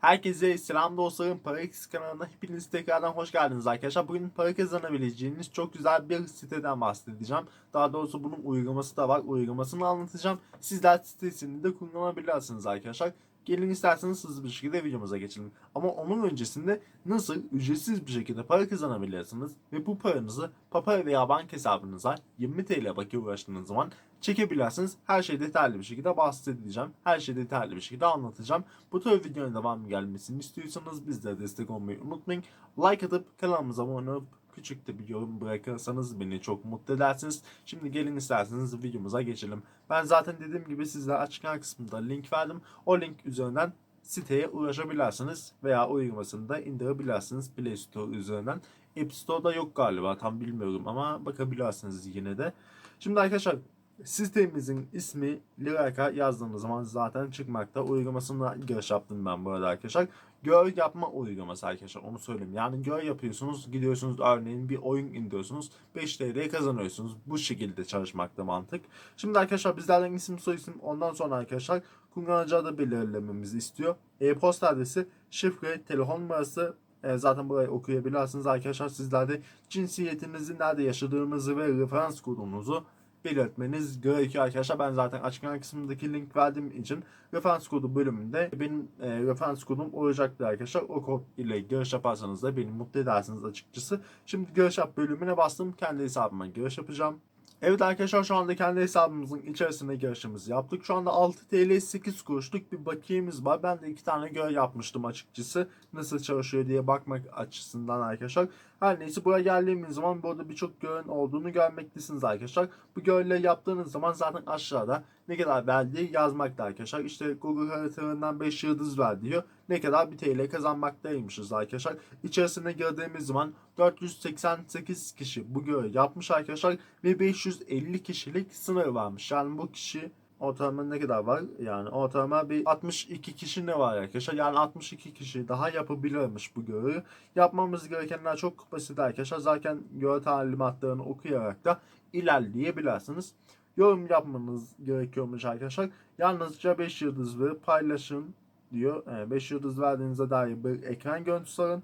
Herkese selam dostlarım. Parax kanalına hepiniz tekrardan hoş geldiniz arkadaşlar. Bugün para kazanabileceğiniz çok güzel bir siteden bahsedeceğim. Daha doğrusu bunun uygulaması da var. Uygulamasını anlatacağım. Sizler sitesini de kullanabilirsiniz arkadaşlar. Gelin isterseniz hızlı bir şekilde videomuza geçelim. Ama onun öncesinde nasıl ücretsiz bir şekilde para kazanabilirsiniz ve bu paranızı Papaya veya banka hesabınıza 20 TL bakiye ulaştığınız zaman çekebilirsiniz. Her şey detaylı bir şekilde bahsedeceğim. Her şey detaylı bir şekilde anlatacağım. Bu tür videonun devamı gelmesini istiyorsanız bizlere destek olmayı unutmayın. Like atıp kanalımıza abone olup küçük de bir yorum bırakırsanız beni çok mutlu edersiniz. Şimdi gelin isterseniz videomuza geçelim. Ben zaten dediğim gibi sizlere açıklama kısmında link verdim. O link üzerinden siteye ulaşabilirsiniz veya uygulamasını da indirebilirsiniz Play Store üzerinden. App Store'da yok galiba tam bilmiyorum ama bakabilirsiniz yine de. Şimdi arkadaşlar Sitemizin ismi Liraka yazdığınız zaman zaten çıkmakta. Uygulamasına giriş yaptım ben bu arada arkadaşlar. Gör yapma uygulaması arkadaşlar onu söyleyeyim. Yani gör yapıyorsunuz gidiyorsunuz örneğin bir oyun indiriyorsunuz 5 TL kazanıyorsunuz. Bu şekilde çalışmakta mantık. Şimdi arkadaşlar bizlerden isim soy isim ondan sonra arkadaşlar kullanıcı adı belirlememizi istiyor. E-posta adresi, şifre, telefon numarası, e, zaten burayı okuyabilirsiniz arkadaşlar. Sizler de cinsiyetinizi, nerede yaşadığınızı ve referans kodunuzu belirtmeniz gerekiyor arkadaşlar. Ben zaten açıklama kısmındaki link verdiğim için referans kodu bölümünde benim e, referans kodum olacaktır arkadaşlar. O kod ile giriş yaparsanız da beni mutlu edersiniz açıkçası. Şimdi giriş yap bölümüne bastım. Kendi hesabıma giriş yapacağım. Evet arkadaşlar şu anda kendi hesabımızın içerisine girişimizi yaptık. Şu anda 6 TL 8 kuruşluk bir bakiyemiz var. Ben de iki tane görev yapmıştım açıkçası. Nasıl çalışıyor diye bakmak açısından arkadaşlar. Her neyse buraya geldiğimiz zaman burada birçok görevin olduğunu görmektesiniz arkadaşlar. Bu görevleri yaptığınız zaman zaten aşağıda ne kadar verdiği yazmakta arkadaşlar. İşte Google haritalarından 5 yıldız ver diyor. Ne kadar bir TL kazanmaktaymışız arkadaşlar. İçerisine girdiğimiz zaman 488 kişi bu görevi yapmış arkadaşlar. Ve 550 kişilik sınır varmış. Yani bu kişi ortalama ne kadar var? Yani ortalama bir 62 kişi ne var arkadaşlar? Yani 62 kişi daha yapabilirmiş bu görevi. Yapmamız gerekenler çok basit arkadaşlar. Zaten görev talimatlarını okuyarak da ilerleyebilirsiniz. Yorum yapmanız gerekiyormuş arkadaşlar. Yalnızca 5 yıldız paylaşın diyor. 5 yıldız verdiğinizde dair bir ekran görüntüsü alın.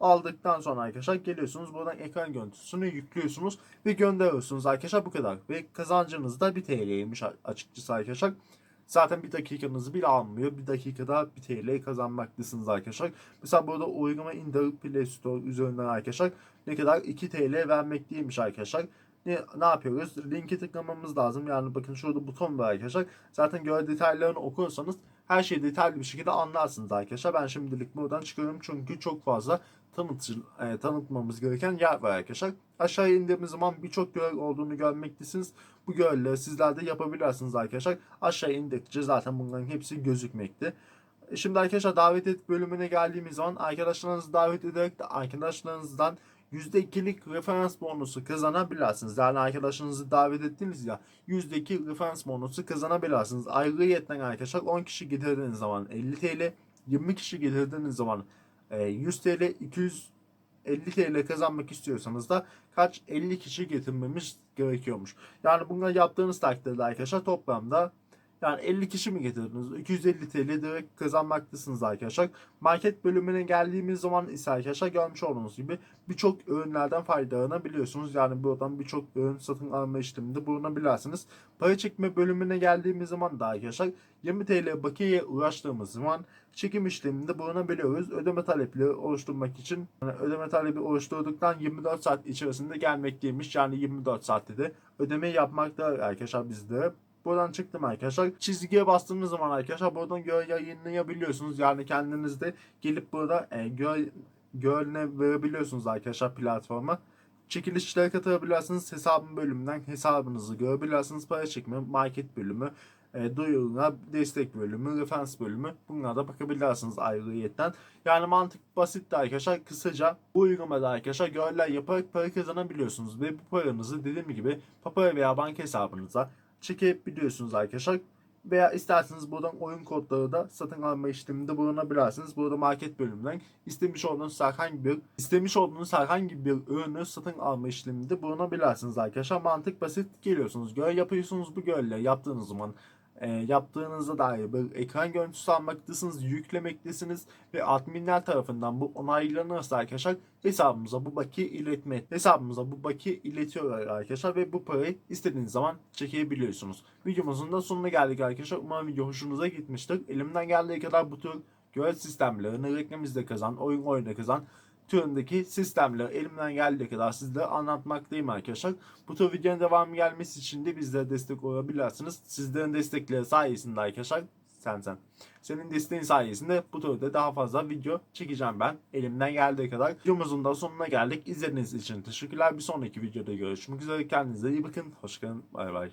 Aldıktan sonra arkadaşlar geliyorsunuz buradan ekran görüntüsünü yüklüyorsunuz ve gönderiyorsunuz arkadaşlar bu kadar. Ve kazancınız da 1 TL'ymiş açıkçası arkadaşlar. Zaten bir dakikanızı bile almıyor. Bir dakikada 1 TL kazanmaktasınız arkadaşlar. Mesela burada uygulama indirip Play Store üzerinden arkadaşlar ne kadar 2 TL vermekteymiş arkadaşlar. Ne, ne yapıyoruz? Linki tıklamamız lazım. Yani bakın şurada buton var arkadaşlar. Zaten göre detaylarını okursanız her şeyi detaylı bir şekilde anlarsınız arkadaşlar. Ben şimdilik buradan çıkıyorum çünkü çok fazla tanıtı, e, tanıtmamız gereken yer var arkadaşlar. Aşağıya indiğimiz zaman birçok görev olduğunu görmektesiniz. Bu görevleri sizler de yapabilirsiniz arkadaşlar. Aşağı indikçe zaten bunların hepsi gözükmekte. E, Şimdi arkadaşlar davet et bölümüne geldiğimiz zaman arkadaşlarınızı davet ederek de arkadaşlarınızdan %2'lik referans bonusu kazanabilirsiniz. Yani arkadaşınızı davet ettiniz ya %2 referans bonusu kazanabilirsiniz. Ayrıyetten arkadaşlar 10 kişi getirdiğiniz zaman 50 TL, 20 kişi getirdiğiniz zaman e, 100 TL, 250 TL kazanmak istiyorsanız da kaç 50 kişi getirmemiz gerekiyormuş. Yani bunları yaptığınız takdirde arkadaşlar toplamda yani 50 kişi mi getirdiniz? 250 TL direkt kazanmaktasınız arkadaşlar. Market bölümüne geldiğimiz zaman ise arkadaşlar görmüş olduğunuz gibi birçok ürünlerden faydalanabiliyorsunuz. Yani buradan birçok ürün satın alma işleminde bulunabilirsiniz. Para çekme bölümüne geldiğimiz zaman da arkadaşlar 20 TL bakiye ulaştığımız zaman çekim işleminde bulunabiliyoruz. Ödeme talepleri oluşturmak için yani ödeme talebi oluşturduktan 24 saat içerisinde gelmekteymiş. Yani 24 saatte de ödeme yapmakta arkadaşlar bizde. Buradan çıktım arkadaşlar. Çizgiye bastığınız zaman arkadaşlar buradan göre yayınlayabiliyorsunuz. Yani kendiniz de gelip burada e, göre, görüne verebiliyorsunuz arkadaşlar platforma. Çekilişlere katılabilirsiniz. Hesabın bölümünden hesabınızı görebilirsiniz. Para çekme, market bölümü, e, duyuruna destek bölümü, referans bölümü bunlara da bakabilirsiniz ayrıyetten. Yani mantık basit arkadaşlar. Kısaca bu uygulamada arkadaşlar görevler yaparak para kazanabiliyorsunuz ve bu paranızı dediğim gibi Papaya veya banka hesabınıza çekebiliyorsunuz arkadaşlar. Veya isterseniz buradan oyun kodları da satın alma işleminde bulunabilirsiniz. Burada market bölümünden istemiş olduğunuz herhangi bir istemiş olduğunuz herhangi bir ürünü satın alma işleminde bulunabilirsiniz arkadaşlar. Mantık basit geliyorsunuz. Görev yapıyorsunuz bu görevleri yaptığınız zaman e, yaptığınızda dair bir ekran görüntüsü almaktasınız, yüklemektesiniz ve adminler tarafından bu onaylanırsa arkadaşlar hesabımıza bu bakiye iletme hesabımıza bu bakiye iletiyorlar arkadaşlar ve bu parayı istediğiniz zaman çekebiliyorsunuz. Videomuzun da sonuna geldik arkadaşlar. Umarım video hoşunuza gitmiştir. Elimden geldiği kadar bu tür görev sistemlerini reklamizde kazan, oyun oyunda kazan türündeki sistemleri elimden geldiği kadar sizlere anlatmaktayım arkadaşlar. Bu tür videonun devamı gelmesi için de bizlere destek olabilirsiniz. Sizlerin destekleri sayesinde arkadaşlar sen sen. Senin desteğin sayesinde bu türde daha fazla video çekeceğim ben. Elimden geldiği kadar. Videomuzun da sonuna geldik. İzlediğiniz için teşekkürler. Bir sonraki videoda görüşmek üzere. Kendinize iyi bakın. Hoşçakalın. Bay bay.